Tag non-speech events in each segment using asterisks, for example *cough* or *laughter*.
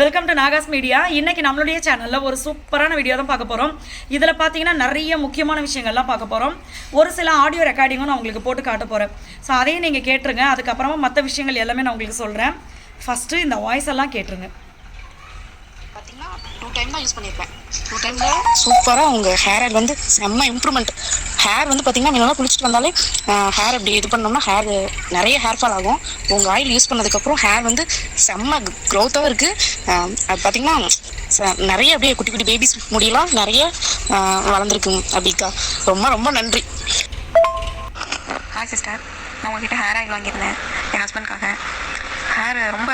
Welcome to Nahash media இன்றைக்கி நம்மளுடைய சேனலில் ஒரு சூப்பரான வீடியோ தான் பார்க்க போகிறோம் இதில் பார்த்தீங்கன்னா நிறைய முக்கியமான விஷயங்கள்லாம் பார்க்க போகிறோம் ஒரு சில ஆடியோ ரெக்கார்டிங்கும் நான் உங்களுக்கு போட்டு காட்ட போகிறேன் ஸோ அதையும் நீங்கள் கேட்டுருங்க. அதுக்கப்புறமா மற்ற விஷயங்கள் எல்லாமே நான் உங்களுக்கு சொல்கிறேன் ஃபஸ்ட்டு இந்த வாய்ஸ் எல்லாம் கேட்டுருங்க. டைம் தான் யூஸ் பண்ணியிருப்பேன் டூ டைமில் சூப்பராக உங்கள் ஹேர் ஆயில் வந்து செம்ம இம்ப்ரூவ்மெண்ட் ஹேர் வந்து பார்த்தீங்கன்னா நீங்கள் குளிச்சுட்டு வந்தாலே ஹேர் அப்படி இது பண்ணோம்னா ஹேர் நிறைய ஹேர் ஃபால் ஆகும். உங்கள் ஆயில் யூஸ் பண்ணதுக்கப்புறம் ஹேர் வந்து செம்ம க்ரோத்தாகவும் இருக்குது அது பார்த்தீங்கன்னா ச- நிறைய அப்படியே குட்டி குட்டி பேபிஸ் முடியலாம் நிறைய வளர்ந்துருக்குங்க வளர்ந்துருக்கு அப்படிக்கா ரொம்ப ரொம்ப நன்றி. ஹாய் சிஸ்டர் நான் உங்ககிட்ட ஹேர் ஆயில் வாங்கியிருந்தேன். என் ஹஸ்பண்ட்காக ஹேர் ரொம்ப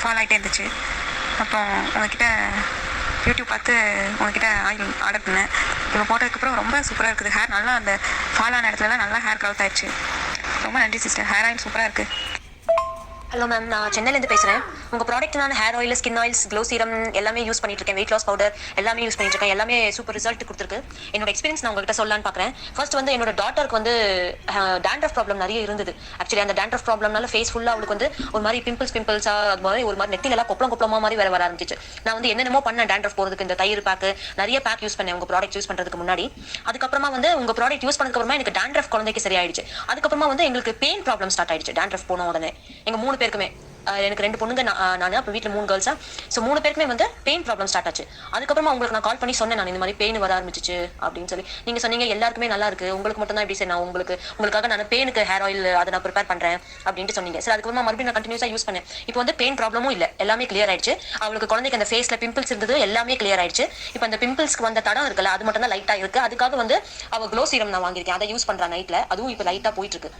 ஃபால் ஆகிட்டே இருந்துச்சு. அப்போ உங்ககிட்ட யூடியூப் பார்த்து உங்ககிட்ட ஆயில் ஆர்டர் பண்ணேன். இப்போ போட்டதுக்கப்புறம் ரொம்ப சூப்பராக இருக்குது. ஹேர் நல்லா அந்த ஃபாலான ஆன இடத்துலலாம் நல்லா ஹேர் க்ரோத் ஆயிடுச்சு. ரொம்ப நன்றி சிஸ்டர் ஹேர் ஆயில் சூப்பராக இருக்குது ஹலோ மேம் நான் சென்னையிலேருந்து பேசுகிறேன் உங்கள் ப்ராடக்ட் நான் hair oil skin oils glow serum எல்லாமே யூஸ் பண்ணிட்டு இருக்கேன். வெயிட் லாஸ் பவுடர் எல்லாமே யூஸ் பண்ணிட்டு இருக்கேன். எல்லாமே சூப்பர் ரிசல்ட் கொடுத்துருக்கு. என்னோட எக்ஸ்பீரியன்ஸ் நான் உங்ககிட்ட சொல்லலான்னு பார்க்குறேன் ஃபர்ஸ்ட் வந்து என்னோட டாட்டருக்கு வந்து டேண்ட்ரஃப் ப்ராப்ளம் நிறைய இருந்தது. ஆக்சுவலி அந்த டேண்ட்ரஃப் ப்ராப்ளம்னால ஃபேஸ் ஃபுல்லாக அவளுக்கு வந்து ஒரு மாதிரி பிம்பிள்ஸ் பிம்பிள்ஸாக அது மாதிரி ஒரு மாதிரி நெத்திலெல்லாம் கொப்பளம் கொப்பளமா மாதிரி வேற வர ஆரம்பிச்சிச்சு. நான் வந்து என்னென்னமோ பண்ணேன் டேண்ட்ரஃப் போகிறதுக்கு இந்த தயிர் பேக்கு நிறைய பேக் யூஸ் பண்ணேன். உங்கள் ப்ராடக்ட் யூஸ் பண்ணுறதுக்கு முன்னாடி. அதுக்கப்புறமா வந்து உங்கள் ப்ராடக்ட் யூஸ் பண்ணதுக்கப்புறமா எனக்கு டேண்ட்ரஃப் குழந்தைக்கு சரியாயிடுச்சு. அதுக்கப்புறமா வந்து எங்களுக்கு பெயின் ப்ராப்ளம் ஸ்டார்ட் ஆயிடுச்சு. டேண்ட்ரஃப் போன உடனே. எங்கள் மூணு பேருக்குமே. எனக்கு ரெண்டு பொண்ணுங்க நான் அப்போ வீட்டில் மூணு கேர்ள்ஸா ஸோ மூணு பேருக்குமே வந்து பெயின் ப்ராப்ளம் ஸ்டார்ட் ஆச்சு. அதுக்கப்புறமா உங்களுக்கு நான் கால் பண்ணி சொன்னேன் நான் இந்த மாதிரி பெயின் வர ஆரம்பிச்சிச்சு அப்படின்னு சொல்லி. நீங்கள் சொன்னீங்க எல்லாருக்குமே நல்லா இருக்கு. உங்களுக்கு மட்டும் தான் எப்படி சரி நான் உங்களுக்கு உங்களுக்காக நான் பெயினுக்கு ஹேர் ஆயில் அதை நான் ப்ரிப்பேர் பண்ணுறேன் அப்படின்ட்டு சொன்னீங்க. சரி அதுக்கப்புறமா மறுபடியும் நான் கண்டினியூஸாக யூஸ் பண்ணேன். இப்போ வந்து பெயின் ப்ராப்ளமும் இல்லை எல்லாமே கிளியர் ஆயிடுச்சு. அவளுக்கு குழந்தைக்கு அந்த ஃபேஸில் பிம்பிள்ஸ் இருந்தது எல்லாமே கிளியர் ஆயிடுச்சு. இப்போ அந்த பிம்பிள்ஸ்க்கு வந்த தடம் இருக்குல்ல அது மட்டும் தான் லைட்டாக இருக்கு. அதுக்காக வந்து அவள் க்ளோ சீரம் நான் வாங்கியிருக்கேன். அதை யூஸ் பண்ணுறேன் நைட்டில் அதுவும் இப்போ லைட்டாக போயிட்டு இருக்கு.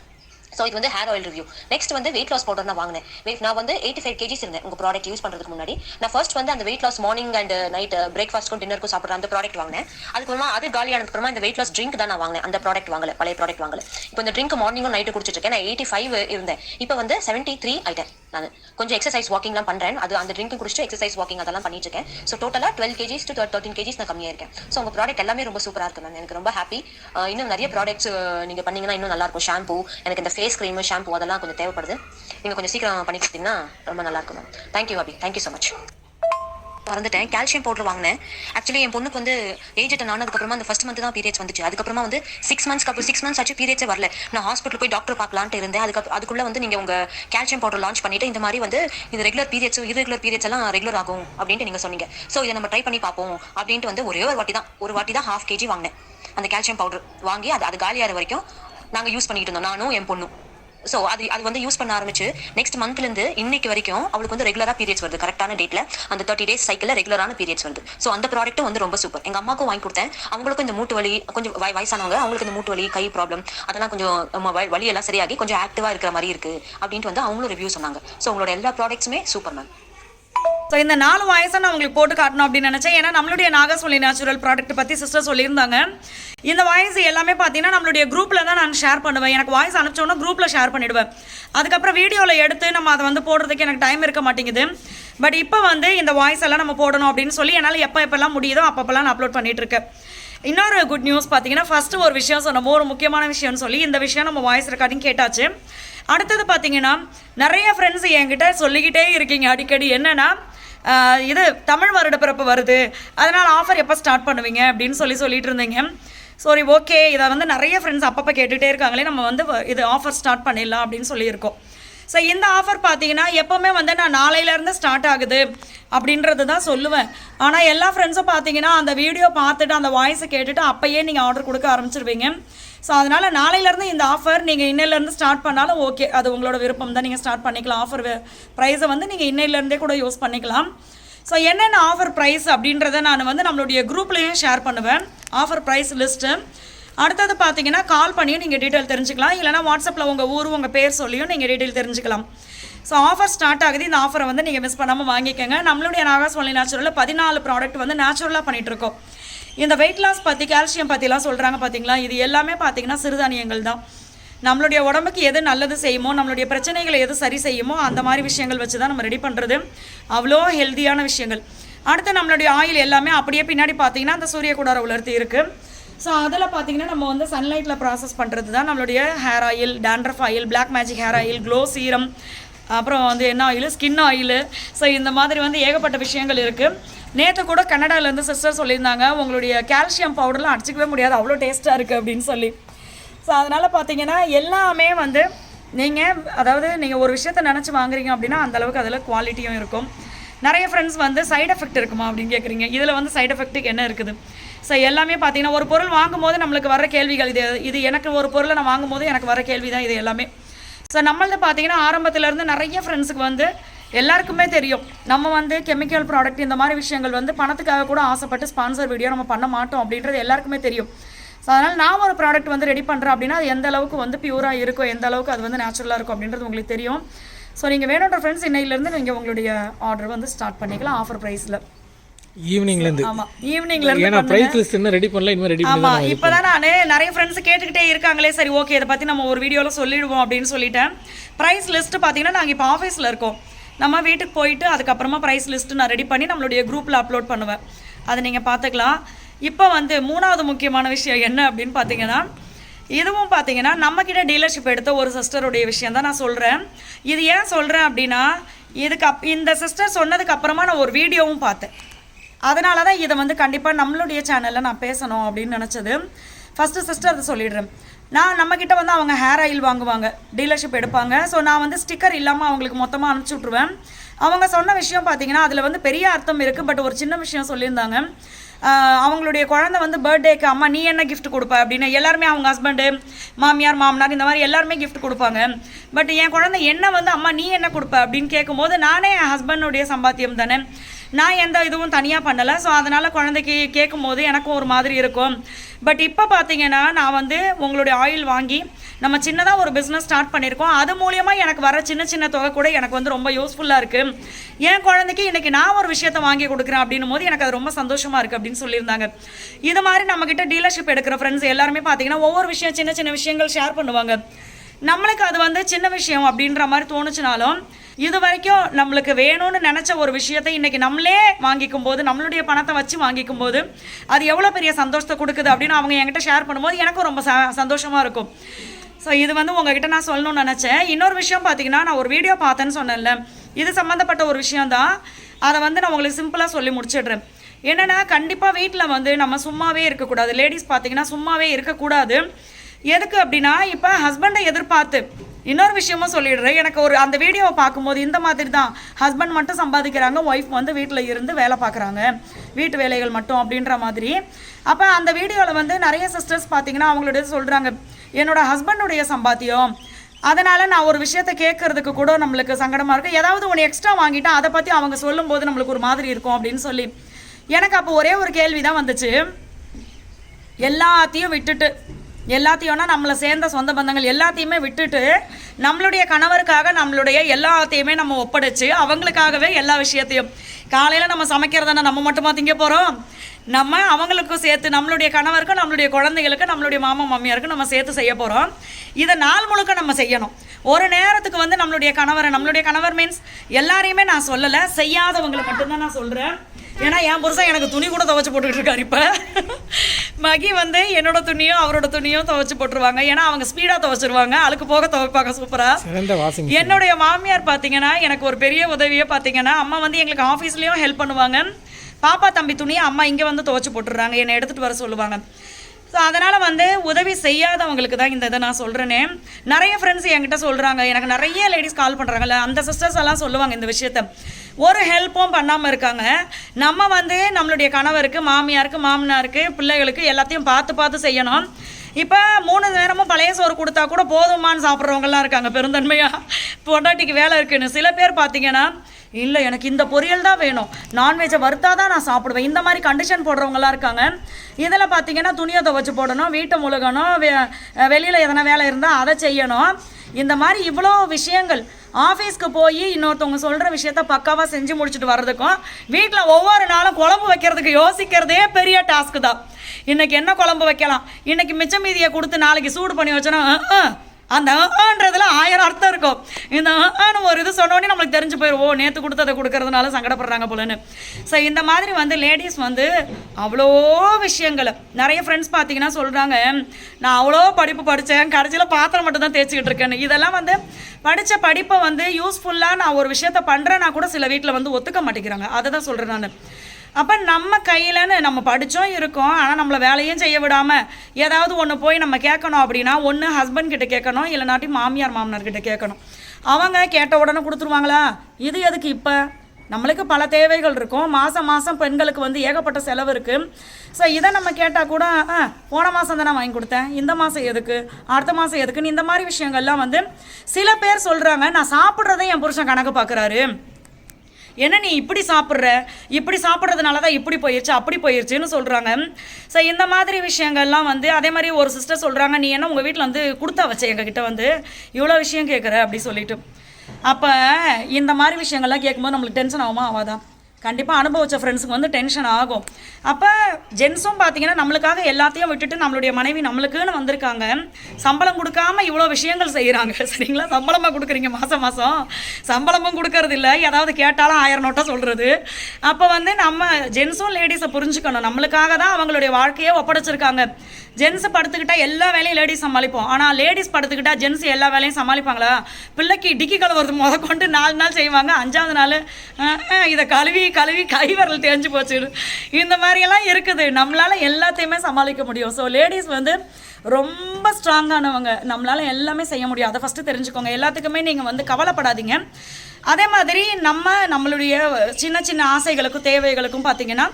ஸோ இது வந்து ஹேர் ஆயில் ரிவ்யூ நெக்ஸ்ட் வந்து வெயிட் லாஸ் பவுடர் நான் வாங்கினேன். வெயிட் நான் வந்து எயிட்டி ஃபைவ் கேஜிஸ் இருந்தேன் உங்கள் ப்ராடக்ட் யூஸ் பண்ணுறதுக்கு முன்னாடி. நான் ஃபர்ஸ்ட் வந்து அந்த weight loss morning and night பிரேக்ஃபாஸ்ட்க்கும் டின்னருக்கும் சாப்பிட்ற அந்த ப்ராடக்ட் வாங்கினேன். அதுக்கப்புறமா அது காலியானதுக்கப்புறமா இந்த வெயிட் லாஸ் ட்ரிங்க் தான் நான் வாங்கினேன். அந்த ப்ராடக்ட் வாங்கல பழைய ப்ராடக்ட் வாங்கல. இப்போ இந்த ட்ரிங்க் மார்னிங்கும் நைட்டு குடிச்சிட்டு இருக்கேன். நான் எயிட்டி ஃபைவ் இருந்தேன். இப்போ வந்து செவன்ட்டி த்ரீ ஆயிட்டேன். நான் கொஞ்சம் எக்ஸசைஸ் வாக்கிங்லாம் பண்ணுறேன் அது அந்த ட்ரிங்க் குடிச்சிட்டு எக்ஸசைஸ் வாக்கிங் அதெல்லாம் பண்ணிட்டு இருக்கேன் ஸோ டோட்டலாக twelve kgs to thirteen kgs நான் கம்மியாக இருக்கேன். ஸோ உங்கள் ப்ராடக்ட் எல்லாமே ரொம்ப சூப்பராக இருக்கு மேம் எனக்கு ரொம்ப ஹாப்பி இன்னும் நிறைய ப்ராடக்ட்ஸ் நீங்கள் பண்ணீங்கன்னா இன்னும் நல்லா இருக்கும். ஷாம்பு எனக்கு இந்த ஃபேஸ் க்ரீம் ஷாம்பு அதெல்லாம் கொஞ்சம் தேவைப்படுது. நீங்கள் கொஞ்சம் சீக்கிரம் பண்ணி கொடுத்தீங்கன்னா ரொம்ப நல்லா இருக்கும் ma'am thank you Abhi thank you so much மறந்துட்டேன் கால்சியம் பவுடர் வாங்கினேன். ஆக்சுவலி என் பொண்ணுக்கு வந்து ஏஜ் அட்டன் ஆனதுக்கப்புறமா அந்த ஃபர்ஸ்ட் மந்த் தான் பீரியட்ஸ் வந்துச்சு. அதுக்கப்புறமா வந்து சிக்ஸ் மந்த்ஸ்க்கு அப்புறம் சிக்ஸ் மந்த்ஸ் ஆச்சு பீரியட்ஸே வரல. நான் ஹாஸ்பிட்டல் போய் டாக்டர் பார்க்கலான்ட்டு இருந்தேன். அதுக்கு அதுக்குள்ள வந்து நீங்கள் உங்கள் கால்சியம் பவுடர் லான்ச் பண்ணிட்டு இந்த மாதிரி வந்து இந்த ரெகுலர் பீரியட்ஸ் irregular பீரியட்ஸ் எல்லாம் ரெகுலர் ஆகும் அப்படின்ட்டு நீங்கள் சொன்னீங்க. ஸோ இதை நம்ம ட்ரை பண்ணி பார்ப்போம் அப்படின்ட்டு வந்து ஒரே ஒரு வாட்டி தான். ஒரு வாட்டி தான் ஹாஃப் கேஜி வாங்கினேன். அந்த கால்சியம் பவுடர் வாங்கி அது அது காலியாகிற வரைக்கும் நாங்கள் யூஸ் பண்ணிட்டு இருந்தோம். நானும் என் பொண்ணும். ஸோ அது அது வந்து யூஸ் பண்ண ஆரம்பிச்சு நெக்ஸ்ட் மந்த்லேருந்து இன்னைக்கு வரைக்கும் அவளுக்கு வந்து ரெகுலராக பீரியட்ஸ் வருது. கரெக்டான டேட்டில் அந்த தேர்ட்டி டேஸ் சைக்கிளில் ரெகுலரான பீரியட்ஸ் வருது. ஸோ அந்த ப்ராடக்ட்டும் வந்து ரொம்ப சூப்பர் எங்கள் அம்மாவுக்கும் வாங்கி கொடுத்தேன். அவங்களுக்கும் இந்த மூட்டு வலி கொஞ்சம் வய- வயசானவங்க அவங்களுக்கு இந்த மூட்டு வலி கை ப்ராப்ளம் அதெல்லாம் கொஞ்சம் வழியெல்லாம் சரியாகி கொஞ்சம் ஆக்டிவாக இருக்கிற மாதிரி இருக்குது அப்படின்ட்டு வந்து அவங்களும் ரிவ்யூ சொன்னாங்க. ஸோ உங்களோட எல்லா ப்ராடக்ட்ஸுமே சூப்பர் மேம் ஸோ இந்த நாலு வாய்ஸை நான் உங்களுக்கு போட்டு காட்டணும் அப்படின்னு நினச்சேன். ஏன்னா நம்மளுடைய நாகசொலி நேச்சுரல் ப்ராடக்ட் பற்றி சிஸ்டர் சொல்லியிருந்தாங்க. இந்த வாய்ஸ் எல்லாமே பார்த்தீங்கன்னா நம்மளுடைய குரூப்பில் தான் நான் ஷேர் பண்ணுவேன். எனக்கு வாய்ஸ் அனுப்பிச்சோன்னா குரூப்பில் ஷேர் பண்ணிவிடுவேன் அதுக்கப்புறம் வீடியோவில் எடுத்து நம்ம அதை வந்து போடுறதுக்கு எனக்கு டைம் இருக்க மாட்டேங்குது. பட் இப்போ வந்து இந்த வாய்ஸ் எல்லாம் நம்ம போடணும் அப்படின்னு சொல்லி என்னால் எப்போ எப்போல்லாம் முடியுதோ அப்பப்போல்லாம் நான் அப்லோட் பண்ணிகிட்டு இருக்கேன். இன்னொரு குட் நியூஸ் பார்த்தீங்கன்னா ஃபஸ்ட்டு ஒரு விஷயம் சொன்னோம். ஒரு முக்கியமான விஷயம்னு சொல்லி இந்த விஷயம் நம்ம வாய்ஸ் ரெக்கார்டிங் கேட்டாச்சு. அடுத்தது பார்த்தீங்கன்னா நிறைய ஃப்ரெண்ட்ஸ் என்கிட்ட சொல்லிக்கிட்டே இருக்கீங்க. அடிக்கடி என்னென்னா இது தமிழ் வருடப்பிறப்பு வருது. அதனால் ஆஃபர் எப்போ ஸ்டார்ட் பண்ணுவீங்க அப்படின்னு சொல்லி சொல்லிட்டு இருந்தீங்க. சாரி ஓகே இதை வந்து நிறைய ஃப்ரெண்ட்ஸ் அப்பப்போ கேட்டுகிட்டே இருக்காங்களே நம்ம வந்து இது ஆஃபர் ஸ்டார்ட் பண்ணிடலாம் அப்படின்னு சொல்லியிருக்கோம். ஸோ இந்த ஆஃபர் பார்த்தீங்கன்னா எப்போவுமே வந்து நான் நாளையிலேருந்து ஸ்டார்ட் ஆகுது அப்படின்றது தான் சொல்லுவேன். ஆனால் எல்லா ஃப்ரெண்ட்ஸும் பார்த்தீங்கன்னா அந்த வீடியோ பார்த்துட்டு அந்த வாய்ஸை கேட்டுட்டு அப்போயே நீங்கள் ஆர்டர் கொடுக்க ஆரம்பிச்சிருவீங்க. ஸோ அதனால் நாளையிலேருந்து இந்த ஆஃபர் நீங்கள் இன்னையிலேருந்து ஸ்டார்ட் பண்ணாலும் ஓகே அது உங்களோட விருப்பம் தான். நீங்கள் ஸ்டார்ட் பண்ணிக்கலாம். ஆஃபர் ப்ரைஸை வந்து நீங்கள் இன்னையிலேருந்தே கூட யூஸ் பண்ணிக்கலாம். ஸோ என்னென்ன ஆஃபர் ப்ரைஸ் அப்படின்றத நான் வந்து நம்மளுடைய குரூப்லேயும் ஷேர் பண்ணுவேன். ஆஃபர் ப்ரைஸ் லிஸ்ட்டு அடுத்தது பார்த்தீங்கன்னா கால் பண்ணியும் நீங்கள் டீட்டெயில் தெரிஞ்சுக்கலாம். இல்லைனா வாட்ஸ்அப்பில் உங்கள் ஊர் உங்கள் பேர் சொல்லியும் நீங்கள் டீட்டெயில் தெரிஞ்சுக்கலாம். ஸோ ஆஃபர் ஸ்டார்ட் ஆகுது. இந்த ஆஃபரை வந்து நீங்கள் மிஸ் பண்ணாமல் வாங்கிக்கோங்க. நம்மளுடைய நாகாஸ்வாலி நேச்சுரலில் பதினாலு ப்ராடக்ட் வந்து நேச்சுரலாக பண்ணிகிட்ருக்கோம் இருக்கோம். இந்த வெயிட் லாஸ் பற்றி கால்சியம் பற்றிலாம் சொல்கிறாங்க பார்த்தீங்களா இது எல்லாமே பார்த்தீங்கன்னா சிறுதானியங்கள் தான். நம்மளுடைய உடம்புக்கு எது நல்லது செய்யுமோ நம்மளுடைய பிரச்சனைகளை எது சரி செய்யுமோ அந்த மாதிரி விஷயங்கள் வச்சு தான் நம்ம ரெடி பண்ணுறது அவ்வளோ ஹெல்த்தியான விஷயங்கள். அடுத்து நம்மளுடைய ஆயில் எல்லாமே அப்படியே பின்னாடி பார்த்தீங்கன்னா அந்த சூரிய கூடார உலர்த்தி இருக்குது ஸோ அதில் பார்த்தீங்கன்னா நம்ம வந்து சன்லைட்டில் ப்ராசஸ் பண்ணுறது தான் நம்மளுடைய hair oil dandruff oil black magic hair oil glow serum அப்புறம் வந்து என்ன ஆயில் ஸ்கின் ஆயில் ஸோ இந்த மாதிரி வந்து ஏகப்பட்ட விஷயங்கள் இருக்குது நேற்று கூட கன்னடாலேருந்து சிஸ்டர் சொல்லியிருந்தாங்க உங்களுடைய கால்சியம் பவுடர்லாம் அடிச்சிக்கவே முடியாது அவ்வளோ டேஸ்ட்டாக இருக்குது அப்படின்னு சொல்லி. ஸோ அதனால் பார்த்தீங்கன்னா எல்லாமே வந்து நீங்கள் அதாவது நீங்கள் ஒரு விஷயத்த நினச்சி வாங்குறீங்க அப்படின்னா அந்த அளவுக்கு அதில் குவாலிட்டியும் இருக்கும். நிறைய ஃப்ரெண்ட்ஸ் வந்து சைடு எஃபெக்ட் இருக்குமா? அப்படின்னு கேட்குறீங்க இதில் வந்து சைடு எஃபெக்ட்டுக்கு என்ன இருக்குது? ஸோ எல்லாமே பார்த்தீங்கன்னா ஒரு பொருள் வாங்கும்போது நம்மளுக்கு வர கேள்விகள் இது இது எனக்கு ஒரு பொருளை நான் வாங்கும்போது எனக்கு வர கேள்வி தான் இது எல்லாமே. ஸோ நம்மளது பார்த்தீங்கன்னா ஆரம்பத்துலேருந்து நிறைய ஃப்ரெண்ட்ஸுக்கு வந்து எல்லாருக்குமே தெரியும். நம்ம வந்து கெமிக்கல் ப்ராடக்ட் இந்த மாதிரி விஷயங்கள் வந்து பணத்துக்காக கூட ஆசைப்பட்டு ஸ்பான்சர் வீடியோ நம்ம பண்ண மாட்டோம் அப்படின்றது எல்லாருக்குமே தெரியும். ஸோ அதனால் நான் ஒரு ப்ராடக்ட் வந்து ரெடி பண்ணுறேன் அப்படின்னா அது எந்த அளவுக்கு வந்து பியூராக இருக்கும் எந்த அளவுக்கு அது வந்து நேச்சுரலாக இருக்கும் அப்படின்றது உங்களுக்கு தெரியும். ஸோ நீங்கள் வேணுன்ற ஃப்ரெண்ட்ஸ் இன்னையிலேருந்து நீங்கள் உங்களுடைய ஆர்டர் வந்து ஸ்டார்ட் பண்ணிக்கலாம் ஆஃபர் ப்ரைஸில் ஈவினிங்லேருந்து ஆமாம் ஈவினிங்லேருந்து ஏன்னா ப்ரைஸ் லிஸ்ட் இன்னும் ரெடி பண்ணல இனிமேல் ரெடி பண்ணி ஆமா தான் இப்பதான் நான் நிறைய ஃப்ரெண்ட்ஸ் கேட்டுக்கிட்டே இருக்காங்களே சரி ஓகே இதை பத்தி நம்ம ஒரு வீடியோல சொல்லிடுவோம் அப்படின்னு சொல்லிட்டேன். பிரைஸ் லிஸ்ட் பாத்தீங்கன்னா நாங்க இப்போ ஆஃபீஸ்ல இருக்கோம். நம்ம வீட்டுக்கு போயிட்டு அதுக்கப்புறமா ப்ரைஸ் லிஸ்ட்டு நான் ரெடி பண்ணி நம்மளுடைய குரூப்பில் அப்லோட் பண்ணுவேன். அதை நீங்கள் பார்த்துக்கலாம். இப்போ வந்து மூணாவது முக்கியமான விஷயம் என்ன அப்படின்னு பார்த்தீங்கன்னா இதுவும் பார்த்தீங்கன்னா நம்மக்கிட்ட டீலர்ஷிப் எடுத்த ஒரு சிஸ்டருடைய விஷயம் தான் நான் சொல்கிறேன் இது ஏன் சொல்கிறேன் அப்படின்னா இதுக்கு அப் இந்த சிஸ்டர் சொன்னதுக்கு அப்புறமா நான் ஒரு வீடியோவும் பார்த்தேன். அதனால தான் இதை வந்து கண்டிப்பாக நம்மளுடைய சேனலில் நான் பேசணும் அப்படின்னு நினச்சது. ஃபஸ்ட்டு சிஸ்டர் அதை சொல்லிடுறேன். நான் நம்மக்கிட்ட வந்து அவங்க ஹேர் ஆயில் வாங்குவாங்க. டீலர்ஷிப் எடுப்பாங்க. ஸோ நான் வந்து ஸ்டிக்கர் இல்லாமல் அவங்களுக்கு மொத்தமாக அனுப்பிச்சி விட்ருவேன் அவங்க சொன்ன விஷயம் பார்த்தீங்கன்னா அதில் வந்து பெரிய அர்த்தம் இருக்குது பட் ஒரு சின்ன விஷயம் சொல்லியிருந்தாங்க. அவங்களுடைய குழந்தை வந்து பர்த்டேக்கு அம்மா நீ என்ன கிஃப்ட் கொடுப்ப? அப்படின்னு எல்லாருமே அவங்க ஹஸ்பண்டு மாமியார் மாமனார் இந்த மாதிரி எல்லாருமே கிஃப்ட் கொடுப்பாங்க. பட் என் குழந்தை என்ன வந்து அம்மா நீ என்ன கொடுப்ப? அப்படின்னு கேட்கும்போது நானே என் ஹஸ்பண்டுடைய சம்பாத்தியம் தானே. நான் எந்த இதுவும் தனியாக பண்ணலை. ஸோ அதனால் குழந்தைக்கு கேட்கும் போது எனக்கும் ஒரு மாதிரி இருக்கும். பட் இப்போ பார்த்தீங்கன்னா நான் வந்து உங்களுடைய ஆயில் வாங்கி நம்ம சின்னதாக ஒரு பிஸ்னஸ் ஸ்டார்ட் பண்ணியிருக்கோம். அது மூலியமாக எனக்கு வர சின்ன சின்ன தொகை கூட எனக்கு வந்து ரொம்ப யூஸ்ஃபுல்லாக இருக்குது என் குழந்தைக்கு இன்றைக்கி நான் ஒரு விஷயத்தை வாங்கி கொடுக்குறேன் அப்படின்னும் போது எனக்கு அது ரொம்ப சந்தோஷமாக இருக்குது அப்படின்னு சொல்லியிருந்தாங்க. இது மாதிரி நம்மக்கிட்ட டீலர்ஷிப் எடுக்கிற ஃப்ரெண்ட்ஸ் எல்லாருமே பார்த்தீங்கன்னா ஒவ்வொரு விஷயம் சின்ன சின்ன விஷயங்கள் ஷேர் பண்ணுவாங்க. நம்மளுக்கு அது வந்து சின்ன விஷயம் அப்படின்ற மாதிரி தோணுச்சுனாலும் இது வரைக்கும் நம்மளுக்கு வேணும்னு நினச்ச ஒரு விஷயத்தை இன்றைக்கி நம்மளே வாங்கிக்கும் போது நம்மளுடைய பணத்தை வச்சு வாங்கிக்கும் போது அது எவ்வளோ பெரிய சந்தோஷத்தை கொடுக்குது அப்படின்னு அவங்க என்கிட்ட ஷேர் பண்ணும்போது எனக்கும் ரொம்ப ச சந்தோஷமாக இருக்கும். ஸோ இது வந்து உங்ககிட்ட நான் சொல்லணும்னு நினச்சேன். இன்னொரு விஷயம் பார்த்தீங்கன்னா நான் ஒரு வீடியோ பார்த்தேன்னு சொன்னேன்ல. இது சம்மந்தப்பட்ட ஒரு விஷயந்தான் அதை வந்து நான் உங்களுக்கு சிம்பிளாக சொல்லி முடிச்சிடுறேன். என்னென்னா கண்டிப்பாக வீட்டில் வந்து நம்ம சும்மாவே இருக்கக்கூடாது. லேடிஸ் பார்த்தீங்கன்னா சும்மாவே இருக்கக்கூடாது. எதுக்கு அப்படின்னா இப்போ ஹஸ்பண்டை எதிர்பார்த்து இன்னொரு விஷயமும் சொல்லிடுறேன். எனக்கு ஒரு அந்த வீடியோவை பார்க்கும்போது இந்த மாதிரி தான். ஹஸ்பண்ட் மட்டும் சம்பாதிக்கிறாங்க ஒய்ஃப் வந்து வீட்டில் இருந்து வேலை பார்க்குறாங்க. வீட்டு வேலைகள் மட்டும் அப்படின்ற மாதிரி. அப்போ அந்த வீடியோவில் வந்து நிறைய சிஸ்டர்ஸ் பார்த்தீங்கன்னா அவங்களுடைய சொல்கிறாங்க என்னோட ஹஸ்பண்டுடைய சம்பாத்தியம். அதனால் நான் ஒரு விஷயத்தை கேட்கறதுக்கு கூட நம்மளுக்கு சங்கடமாக இருக்குது ஏதாவது ஒன்று எக்ஸ்ட்ரா வாங்கிட்டா அதை பற்றி அவங்க சொல்லும்போது நம்மளுக்கு ஒரு மாதிரி இருக்கும் அப்படின்னு சொல்லி. எனக்கு அப்போ ஒரே ஒரு கேள்வி தான் வந்துச்சு. எல்லாத்தையும் விட்டுட்டு எல்லாத்தையும்னா நம்மளை சேர்ந்த சொந்த பந்தங்கள் எல்லாத்தையுமே விட்டுட்டு நம்மளுடைய கணவருக்காக நம்மளுடைய எல்லாத்தையுமே நம்ம ஒப்படைச்சு அவங்களுக்காகவே எல்லா விஷயத்தையும். காலையில் நம்ம சமைக்கிறதான நம்ம மட்டுமா திங்க போகிறோம் நம்ம அவங்களுக்கும் சேர்த்து நம்மளுடைய கணவருக்கும் நம்மளுடைய குழந்தைகளுக்கு நம்மளுடைய மாமா மாமியாருக்கும் நம்ம சேர்த்து செய்ய போகிறோம் இதை நாள் முழுக்க நம்ம செய்யணும். ஒரு நேரத்துக்கு வந்து நம்மளுடைய கணவரை நம்மளுடைய கணவர் மீன்ஸ் எல்லாரையுமே நான் சொல்லலை செய்யாதவங்களை மட்டும்தான் நான் சொல்கிறேன் ஏன்னா என் புருஷன் எனக்கு துணி கூட துவைச்சு போட்டுக்கிட்டு இருக்காரு இப்போ. மகி வந்து என்னோட துணியும் அவரோட துணியும் துவைச்சு போட்டுருவாங்க. ஏன்னா அவங்க ஸ்பீடாக துவைச்சிருவாங்க. அழுக்கு போக துவைப்பாங்க. சூப்பராக என்னுடைய மாமியார் பார்த்தீங்கன்னா எனக்கு ஒரு பெரிய உதவியே பார்த்தீங்கன்னா அம்மா வந்து எங்களுக்கு ஆஃபீஸ்லேயும் ஹெல்ப் பண்ணுவாங்க. பாப்பா தம்பி துணியை அம்மா இங்கே வந்து துவைச்சு போட்டுடுறாங்க. என்னை எடுத்துகிட்டு வர சொல்லுவாங்க. ஸோ அதனால் வந்து உதவி செய்யாதவங்களுக்கு தான் இந்த இதை நான் சொல்கிறேனே நிறைய ஃப்ரெண்ட்ஸ் என்கிட்ட சொல்கிறாங்க எனக்கு நிறைய லேடிஸ் கால் பண்ணுறாங்கல்ல அந்த சிஸ்டர்ஸ் எல்லாம் சொல்லுவாங்க இந்த விஷயத்த. ஒரு ஹெல்ப்பும் பண்ணாமல் இருக்காங்க. நம்ம வந்து நம்மளுடைய கணவருக்கு மாமியாருக்கு மாமனாருக்கு பிள்ளைகளுக்கு எல்லாத்தையும் பார்த்து பார்த்து செய்யணும். இப்போ மூணு நேரமும் பழைய சோறு கொடுத்தா கூட போதுமான்னு சாப்பிட்றவங்கலாம் இருக்காங்க பெருந்தன்மையாக பொண்டாட்டிக்கு வேலை இருக்குன்னு. சில பேர் பார்த்தீங்கன்னா இல்லை எனக்கு இந்த பொரியல் தான் வேணும். நான்வெஜ்ஜை வறுத்தா தான் நான் சாப்பிடுவேன். இந்த மாதிரி கண்டிஷன் போடுறவங்களாம் இருக்காங்க. இதில் பார்த்தீங்கன்னா துணியை துவச்சி போடணும் வீட்டை முழுகணும் வெளியில் எதனா வேலை இருந்தால் அதை செய்யணும். இந்த மாதிரி இவ்வளோ விஷயங்கள். ஆஃபீஸ்க்கு போய் இன்னொருத்தவங்க சொல்கிற விஷயத்த பக்காவாக செஞ்சு முடிச்சுட்டு வர்றதுக்கும் வீட்டில் ஒவ்வொரு நாளும் குழம்பு வைக்கிறதுக்கு யோசிக்கிறதே பெரிய டாஸ்க்கு தான். இன்னைக்கு என்ன குழம்பு வைக்கலாம்? இன்னைக்கு மிச்ச மீதியை கொடுத்து நாளைக்கு சூடு பண்ணி வச்சோன்னா அந்த ஆன்றதுல ஆயிரம் அர்த்தம் இருக்கும். இந்த ஆன்னு ஒரு இது சொன்னோடனே நம்மளுக்கு தெரிஞ்சு போயிடுவோம் நேற்று கொடுத்ததை கொடுக்கறதுனால சங்கடப்படுறாங்க போலன்னு. ஸோ இந்த மாதிரி வந்து லேடிஸ் வந்து அவ்வளோ விஷயங்கள். நிறைய ஃப்ரெண்ட்ஸ் பார்த்தீங்கன்னா சொல்கிறாங்க நான் அவ்வளோ படிப்பு படித்தேன் கடைசியில் பாத்திரம் மட்டும் தான் தேய்ச்சிக்கிட்டு இருக்கேன்னு. இதெல்லாம் வந்து படித்த படிப்பை வந்து யூஸ்ஃபுல்லாக நான் ஒரு விஷயத்த பண்ணுறேன்னா கூட சில வீட்டில் வந்து ஒத்துக்க மாட்டேங்கிறாங்க. அதை தான் சொல்கிறேன் நான். அப்போ நம்ம கையிலன்னு நம்ம படித்தோம் இருக்கோம் ஆனால் நம்மளை வேலையும் செய்ய விடாமல் ஏதாவது ஒன்று போய் நம்ம கேட்கணும் அப்படின்னா ஒன்று ஹஸ்பண்ட் கிட்ட கேட்கணும் இல்லைனாட்டி மாமியார் மாமனார் கிட்ட கேட்கணும். அவங்க கேட்ட உடனே கொடுத்துருவாங்களா? இது எதுக்கு இப்போ? நம்மளுக்கு பல தேவைகள் இருக்கும். மாதம் மாதம் பெண்களுக்கு வந்து ஏகப்பட்ட செலவு இருக்குது ஸோ இதை நம்ம கேட்டால் கூட ஆ போன மாதம் தானே வாங்கி கொடுத்தேன். இந்த மாதம் எதுக்கு? அடுத்த மாதம் எதுக்குன்னு? இந்த மாதிரி விஷயங்கள்லாம் வந்து சில பேர் சொல்கிறாங்க நான் சாப்பிட்றதை என் புருஷன் கணக்கு பார்க்குறாரு என்ன நீ இப்படி சாப்பிட்ற? இப்படி சாப்பிட்றதுனால தான் இப்படி போயிடுச்சு அப்படி போயிடுச்சுன்னு சொல்கிறாங்க ஸோ இந்த மாதிரி விஷயங்கள்லாம் வந்து அதே மாதிரி ஒரு சிஸ்டர் சொல்கிறாங்க நீ என்ன உங்கள் வீட்டில் வந்து கொடுத்தா வச்ச எங்ககிட்ட வந்து? இவ்வளோ விஷயம் கேட்குற அப்படி சொல்லிட்டு. அப்போ இந்த மாதிரி விஷயங்கள்லாம் கேட்கும்போது நம்மளுக்கு டென்ஷன் ஆகுமா? ஆகாதான் கண்டிப்பாக அனுபவித்த ஃப்ரெண்ட்ஸுக்கு வந்து டென்ஷன் ஆகும். அப்போ ஜென்ஸும் பார்த்தீங்கன்னா நம்மளுக்காக எல்லாத்தையும் விட்டுட்டு நம்மளுடைய மனைவி நம்மளுக்குன்னு வந்திருக்காங்க. சம்பளம் கொடுக்காம இவ்வளோ விஷயங்கள் செய்கிறாங்க *laughs* சரிங்களா? சம்பளமாக கொடுக்குறீங்க மாதம் மாதம் சம்பளமும் கொடுக்கறது இல்லை. ஏதாவது கேட்டாலும் ஆயிரம் நோட்டாக சொல்கிறது அப்போ வந்து நம்ம ஜென்ஸும் லேடிஸை புரிஞ்சுக்கணும். நம்மளுக்காக தான் அவங்களுடைய வாழ்க்கையே ஒப்படைச்சிருக்காங்க. ஜென்ஸ் படுத்துக்கிட்டா எல்லா வேலையும் லேடிஸ் சமாளிப்போம். ஆனால் லேடிஸ் படுத்துக்கிட்டா ஜென்ஸ் எல்லா வேலையும் சமாளிப்பாங்களா? பிள்ளைக்கு டிக்கி கழுவுறது முத கொண்டு நாலு நாள் செய்வாங்க. அஞ்சாவது நாள் இதை கழுவி கழுவி கை விரல் தேஞ்சு போச்சு. இந்த மாதிரியெல்லாம் இருக்குது. நம்மளால் எல்லாத்தையுமே சமாளிக்க முடியும். ஸோ லேடிஸ் வந்து ரொம்ப ஸ்ட்ராங்கானவங்க நம்மளால் எல்லாமே செய்ய முடியும். அதை ஃபஸ்ட்டு தெரிஞ்சுக்கோங்க. எல்லாத்துக்குமே நீங்கள் வந்து கவலைப்படாதீங்க. அதே மாதிரி நம்ம நம்மளுடைய சின்ன சின்ன ஆசைகளுக்கும் தேவைகளுக்கும் பார்த்தீங்கன்னா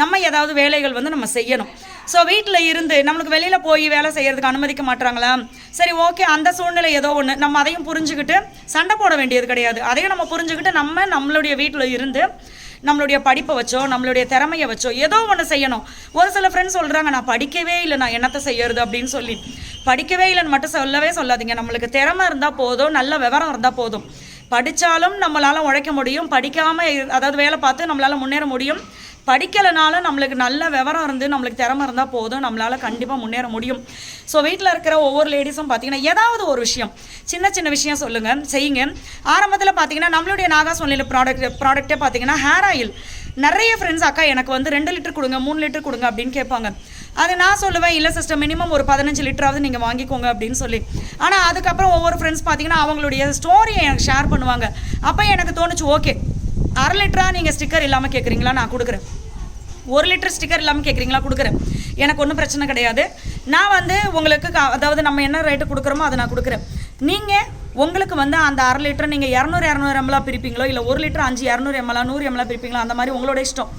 நம்ம ஏதாவது வேலைகள் வந்து நம்ம செய்யணும். ஸோ வீட்டில் இருந்து நம்மளுக்கு வெளியில் போய் வேலை செய்கிறதுக்கு அனுமதிக்க மாட்றாங்களா? சரி ஓகே அந்த சூழ்நிலை ஏதோ ஒன்று நம்ம அதையும் புரிஞ்சுக்கிட்டு சண்டை போட வேண்டியது கிடையாது. அதையும் நம்ம புரிஞ்சுக்கிட்டு நம்ம நம்மளுடைய வீட்டில் இருந்து நம்மளுடைய படிப்பை வச்சோ நம்மளுடைய திறமையை வச்சோ ஏதோ ஒன்று செய்யணும். ஒரு சில ஃப்ரெண்ட்ஸ் சொல்கிறாங்க நான் படிக்கவே இல்லை நான் என்னத்தை செய்யறது? அப்படின்னு சொல்லி. படிக்கவே இல்லைன்னு மட்டும் சொல்லவே சொல்லாதீங்க. நம்மளுக்கு திறமை இருந்தால் போதும் நல்ல விவரம் இருந்தால் போதும். படித்தாலும் நம்மளால் உழைக்க முடியும். படிக்காமல் அதாவது வேலை பார்த்து நம்மளால் முன்னேற முடியும். படிக்கலைனாலும் நம்மளுக்கு நல்ல விவரம் இருந்து நம்மளுக்கு திறமை இருந்தால் போதும். நம்மளால் கண்டிப்பாக முன்னேற முடியும். ஸோ வீட்டில் இருக்கிற ஒவ்வொரு லேடிஸும் பார்த்தீங்கன்னா ஏதாவது ஒரு விஷயம் சின்ன சின்ன விஷயம் சொல்லுங்கள் செய்யுங்க. ஆரம்பத்தில் பார்த்தீங்கன்னா நம்மளுடைய நாகா சொன்ன ப்ராடக்ட் ப்ராடக்ட்டே பார்த்தீங்கன்னா ஹேர் ஆயில் நிறைய ஃப்ரெண்ட்ஸ் அக்கா எனக்கு வந்து ரெண்டு லிட்டர் கொடுங்க மூணு லிட்டர் கொடுங்க அப்படின்னு கேட்பாங்க. அது நான் சொல்லுவேன் இல்லை சிஸ்டர் மினிமம் ஒரு பதினஞ்சு லிட்டராவது நீங்கள் வாங்கிக்கோங்க அப்படின்னு சொல்லி. ஆனால் அதுக்கப்புறம் ஒவ்வொரு ஃப்ரெண்ட்ஸ் பார்த்தீங்கன்னா அவங்களுடைய ஸ்டோரியை எனக்கு ஷேர் பண்ணுவாங்க. அப்போ எனக்கு தோணுச்சு ஓகே அரை லிட்டரா நீங்கள் ஸ்டிக்கர் இல்லாமல் கேட்குறீங்களா நான் கொடுக்குறேன். ஒரு லிட்டர் ஸ்டிக்கர் இல்லாமல் கேட்குறீங்களா கொடுக்குறேன். எனக்கு ஒன்றும் பிரச்சனை கிடையாது. நான் வந்து உங்களுக்கு அதாவது நம்ம என்ன ரேட்டு கொடுக்குறோமோ அதை நான் கொடுக்குறேன். நீங்கள் உங்களுக்கு வந்து அந்த அரை லிட்டர் நீங்கள் இரநூறு இரநூறு எம்எல்லாம் பிரிப்பீங்களோ? இல்லை ஒரு லிட்டர் அஞ்சு இரநூறு எம்எல்லாம் நூறு எம்எல்லாம் பிரிப்பீங்களோ? அந்த மாதிரி உங்களோட இஷ்டம்.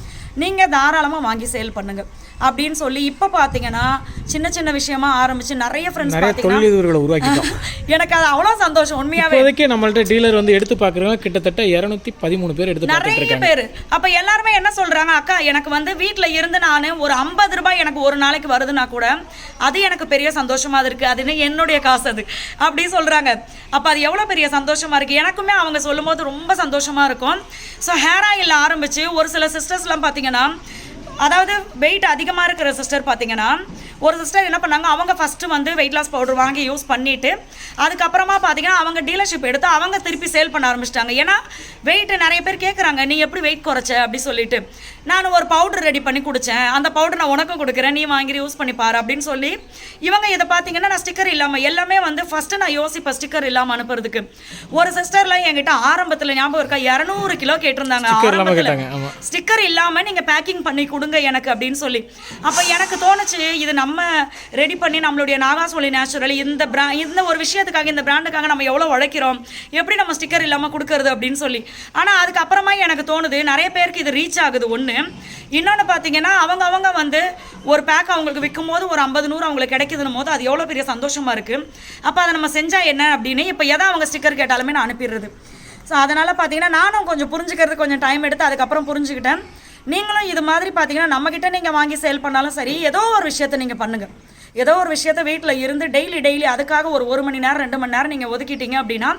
நீங்கள் தாராளமாக வாங்கி சேல் பண்ணுங்கள் அப்படின்னு சொல்லி இப்போ பார்த்தீங்கன்னா சின்ன சின்ன விஷயமா ஆரம்பிச்சு நிறைய ஃப்ரெண்ட்ஸ் நிறைய தொழிலதிபர்களை உருவாக்கிட்டோம். *laughs* எனக்கு அது அவ்வளோ சந்தோஷம். உண்மையாகவே இப்போதைக்கு நம்மள்ட்ட டீலர் வந்து எடுத்து பார்க்குறவங்க கிட்டத்தட்ட இரநூத்தி பதிமூணு பேர் எடுத்து நிறைய பேர். அப்ப எல்லாருமே என்ன சொல்றாங்க அக்கா எனக்கு வந்து வீட்ல இருந்து நான் ஒரு ஐம்பது ரூபாய் எனக்கு ஒரு நாளைக்கு வருதுன்னா கூட அது எனக்கு பெரிய சந்தோஷமா இருக்கு. அது என்ன என்னுடைய காசு அது? அப்படி சொல்றாங்க. அப்ப அது எவ்வளவு பெரிய சந்தோஷமா இருக்கு? எனக்குமே அவங்க சொல்லும்போது ரொம்ப சந்தோஷமா இருக்கும். ஸோ ஹேர் ஆயில் ஆரம்பிச்சு ஒரு சில சிஸ்டர்ஸ்லாம் பார்த்தீங்கன்னா அதாவது வெயிட் அதிகமாக இருக்கிற சிஸ்டர் பார்த்தீங்கன்னா ஒரு சிஸ்டர் என்ன பண்ணாங்க அவங்க ஃபஸ்ட்டு வந்து வெயிட் லாஸ் பவுடர் வாங்கி யூஸ் பண்ணிவிட்டு அதுக்கப்புறமா பார்த்தீங்கன்னா அவங்க டீலர்ஷிப் எடுத்து அவங்க திருப்பி சேல் பண்ண ஆரம்பிச்சிட்டாங்க. ஏன்னா வெயிட் நிறைய பேர் கேட்குறாங்க நீ எப்படி வெயிட் குறைச்ச? அப்படி சொல்லிட்டு. நான் ஒரு பவுடர் ரெடி பண்ணி குடித்தேன் அந்த பவுடர் நான் உனக்கும் கொடுக்குறேன். நீ வாங்கி யூஸ் பண்ணி பாரு. அப்படின்னு சொல்லி இவங்க இதை பார்த்தீங்கன்னா நான் ஸ்டிக்கர் இல்லாமல் எல்லாமே வந்து ஃபஸ்ட்டு நான் யோசிப்பேன் ஸ்டிக்கர் இல்லாமல் அனுப்புறதுக்கு. ஒரு சிஸ்டர்லாம் என்கிட்ட ஆரம்பத்தில் ஞாபகம் இருக்கா? இரநூறு கிலோ கேட்டிருந்தாங்க. ஆரம்பத்தில். ஸ்டிக்கர் இல்லாமல் நீங்கள் பேக்கிங் பண்ணி கொடுங்க எனக்கு அப்படின்னு சொல்லி. அப்போ எனக்கு தோணுச்சு இது நம்ம நம்ம ரெடி பண்ணி நம்மளுடைய நாகாசோலி நேச்சுரல் இந்த பிரா இந்த ஒரு விஷயத்துக்காக இந்த பிராண்டுக்காக நம்ம எவ்வளோ உழைக்கிறோம்? எப்படி நம்ம ஸ்டிக்கர் இல்லாமல் கொடுக்கறது அப்படின்னு சொல்லி. ஆனால் அதுக்கப்புறமா எனக்கு தோணுது நிறைய பேருக்கு இது ரீச் ஆகுது. ஒன்று இன்னொன்று பார்த்தீங்கன்னா அவங்க அவங்க வந்து ஒரு பேக் அவங்களுக்கு விற்கும் போது ஒரு ஐம்பது நூறு அவங்களுக்கு கிடைக்குதுன்னு போது அது எவ்வளோ பெரிய சந்தோஷமாக இருக்குது அப்போ அதை நம்ம செஞ்சால் என்ன அப்படின்னு இப்போ எதை அவங்க ஸ்டிக்கர் கேட்டாலுமே நான் அனுப்பிடுறது. ஸோ அதனால் பார்த்தீங்கன்னா நானும் கொஞ்சம் புரிஞ்சுக்கிறதுக்கு கொஞ்சம் டைம் எடுத்து அதுக்கப்புறம் புரிஞ்சுக்கிட்டேன். நீங்களும் இது மாதிரி பார்த்தீங்கன்னா நம்மக்கிட்ட நீங்கள் வாங்கி சேல் பண்ணாலும் சரி ஏதோ ஒரு விஷயத்தை நீங்கள் பண்ணுங்கள் ஏதோ ஒரு விஷயத்த வீட்டில் இருந்து டெய்லி டெய்லி அதுக்காக ஒரு ஒரு மணி நேரம் ரெண்டு மணி நேரம் நீங்கள் ஒதுக்கிட்டீங்க அப்படின்னா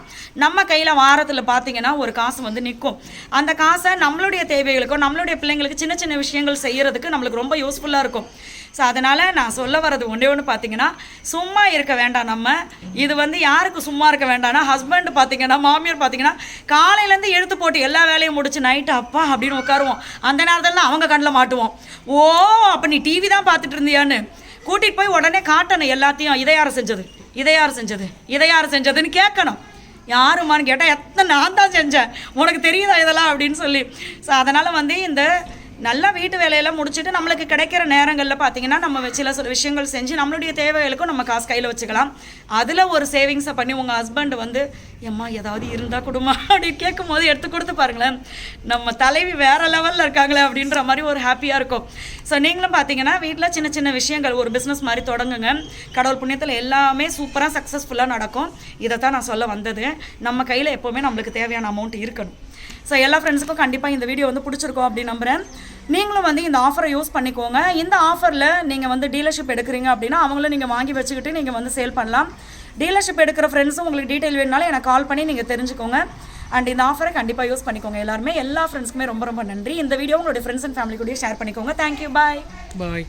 நம்ம கையில் வாரத்தில் பார்த்தீங்கன்னா ஒரு காசு வந்து நிற்கும் அந்த காசை நம்மளுடைய தேவைகளுக்கோ நம்மளுடைய பிள்ளைங்களுக்கு சின்ன சின்ன விஷயங்கள் செய்யறதுக்கு நம்மளுக்கு ரொம்ப யூஸ்ஃபுல்லாக இருக்கும். ஸோ அதனால் நான் சொல்ல வர்றது ஒன்றே ஒன்று பார்த்தீங்கன்னா சும்மா இருக்க வேண்டாம் நம்ம. இது வந்து யாருக்கு சும்மா இருக்க வேண்டாம்னா ஹஸ்பண்ட் பார்த்தீங்கன்னா மாமியார் பார்த்தீங்கன்னா காலையிலேருந்து எடுத்து போட்டு எல்லா வேலையும் முடிச்சு நைட்டு அப்பா அப்படின்னு உட்காருவோம். அந்த நேரத்தில் அவங்க கண்ணில் மாட்டுவோம். ஓ அப்போ நீ டிவி தான் பார்த்துட்டு இருந்தியான்னு. கூட்டிகிட்டு போய் உடனே காட்டணும் எல்லாத்தையும். இதை யார் செஞ்சது? இதை யார் செஞ்சது? இதை யார் செஞ்சதுன்னு கேட்கணும். யாருமான்னு கேட்டால் எத்தனை நான் தான் செஞ்சேன். உனக்கு தெரியுதா இதெல்லாம்? அப்படின்னு சொல்லி. ஸோ அதனால் வந்து இந்த நல்லா வீட்டு வேலையெல்லாம் முடிச்சுட்டு நம்மளுக்கு கிடைக்கிற நேரங்களில் பார்த்தீங்கன்னா நம்ம சில சில விஷயங்கள் செஞ்சு நம்மளுடைய தேவைகளுக்கும் நம்ம காசு கையில் வச்சுக்கலாம். அதில் ஒரு சேவிங்ஸை பண்ணி உங்கள் ஹஸ்பண்ட் வந்து எம்மா ஏதாவது இருந்தால் கொடுமா? *laughs* அப்படின்னு கேட்கும் போது எடுத்து கொடுத்து பாருங்களேன். நம்ம தலைவி வேறு லெவலில் இருக்காங்களே அப்படின்ற மாதிரி ஒரு ஹாப்பியாக இருக்கும். ஸோ நீங்களும் பார்த்தீங்கன்னா வீட்டில் சின்ன சின்ன விஷயங்கள் ஒரு பிஸ்னஸ் மாதிரி தொடங்குங்க. கடவுள் புண்ணியத்தில் எல்லாமே சூப்பராக சக்ஸஸ்ஃபுல்லாக நடக்கும். இதை தான் நான் சொல்ல வந்தது. நம்ம கையில் எப்போவுமே நம்மளுக்கு தேவையான அமௌண்ட் இருக்கணும். ஸோ எல்லா ஃப்ரெண்ட்ஸுக்கும் கண்டிப்பாக இந்த வீடியோ வந்து பிடிச்சிருக்கோம் அப்படின்னு நம்புகிறேன் நீங்களும் வந்து இந்த ஆஃபரை யூஸ் பண்ணிக்கோங்க. இந்த ஆஃபரில் நீங்கள் வந்து டீலர்ஷிப் எடுக்கிறீங்க அப்படின்னா அவங்களும் நீங்கள் வாங்கி வச்சுக்கிட்டு நீங்கள் வந்து சேல் பண்ணலாம். டீலர்ஷிப் எடுக்கிற ஃப்ரெண்ட்ஸும் உங்களுக்கு டீட்டெயில் வேணுனாலும் எனக்கு கால் பண்ணி நீங்கள் தெரிஞ்சுக்கோங்க. அண்ட் இந்த ஆஃபரை கண்டிப்பாக யூஸ் பண்ணிக்கோங்க எல்லாருமே. எல்லா ஃப்ரெண்ட்ஸ்க்குமே ரொம்ப ரொம்ப நன்றி. இந்த வீடியோ உங்களுடைய ஃப்ரெண்ட்ஸ் அண்ட் ஃபேமிலி கூட ஷேர் பண்ணிக்கோங்க. Thank you bye bye